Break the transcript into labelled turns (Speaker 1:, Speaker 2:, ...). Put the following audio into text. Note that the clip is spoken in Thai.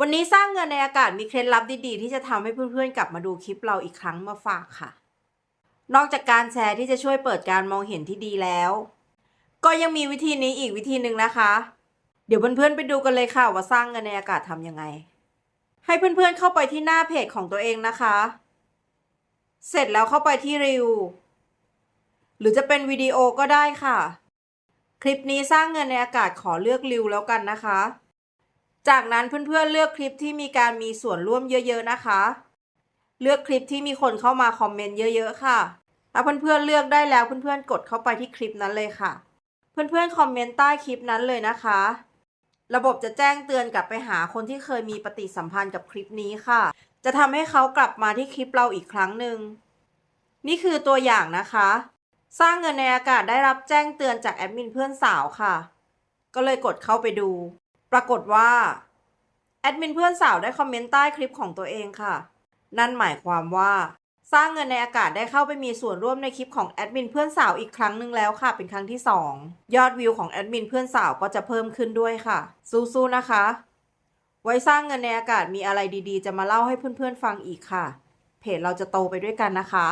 Speaker 1: วันนี้สร้างเงินในอากาศมีเคล็ดลับดีๆ ที่จะทำให้เพื่อนๆ กลับมาดูคลิปเราอีกครั้งมาฝากค่ะ นอกจากการแชร์ที่จะช่วยเปิดการมองเห็นที่ดีแล้ว ก็ยังมีวิธีนี้อีกวิธีหนึ่งนะคะ เดี๋ยวเพื่อนๆไปดูกันเลยค่ะว่าสร้างเงินในอากาศทำยังไง ให้เพื่อนๆเข้าไปที่หน้าเพจของตัวเองนะคะ เสร็จแล้วเข้าไปที่รีวหรือจะเป็นวิดีโอก็ได้ค่ะ คลิปนี้สร้างเงินในอากาศขอเลือกริวแล้วกันนะคะ จากนั้นเพื่อนๆเลือกคลิปที่มีการมีส่วนร่วมเยอะๆนะคะ เลือกคลิปที่มีคนเข้ามาคอมเมนต์เยอะๆค่ะถ้าเพื่อนๆเลือกได้แล้วเพื่อนๆกดเข้าไปที่คลิปนั้นเลยค่ะ เพื่อนๆคอมเมนต์ใต้คลิปนั้นเลยนะคะ ระบบจะแจ้งเตือนกลับไปหาคนที่เคยมีปฏิสัมพันธ์กับคลิปนี้ค่ะ จะทำให้เขากลับมาที่คลิปเราอีกครั้งหนึ่ง นี่คือตัวอย่างนะคะ สร้างเงินในอากาศได้รับแจ้งเตือนจากแอดมินเพื่อนสาวค่ะ ก็เลยกดเข้าไปดู ปรากฏว่า แอดมินเพื่อนสาวได้คอมเมนต์ใต้คลิปของตัวเองค่ะ นั่นหมายความว่า สร้างเงินในอากาศได้เข้าไปมีส่วนร่วมในคลิปของแอดมินเพื่อนสาวอีกครั้งหนึ่งแล้วค่ะ เป็นครั้งที่ 2 ยอดวิวของแอดมินเพื่อนสาวก็จะเพิ่มขึ้นด้วยค่ะ สู้ๆนะคะ ไว้สร้างเงินในอากาศมีอะไรดีๆ จะมาเล่าให้เพื่อนๆฟังอีกค่ะ เพจเราจะโตไปด้วยกันนะคะ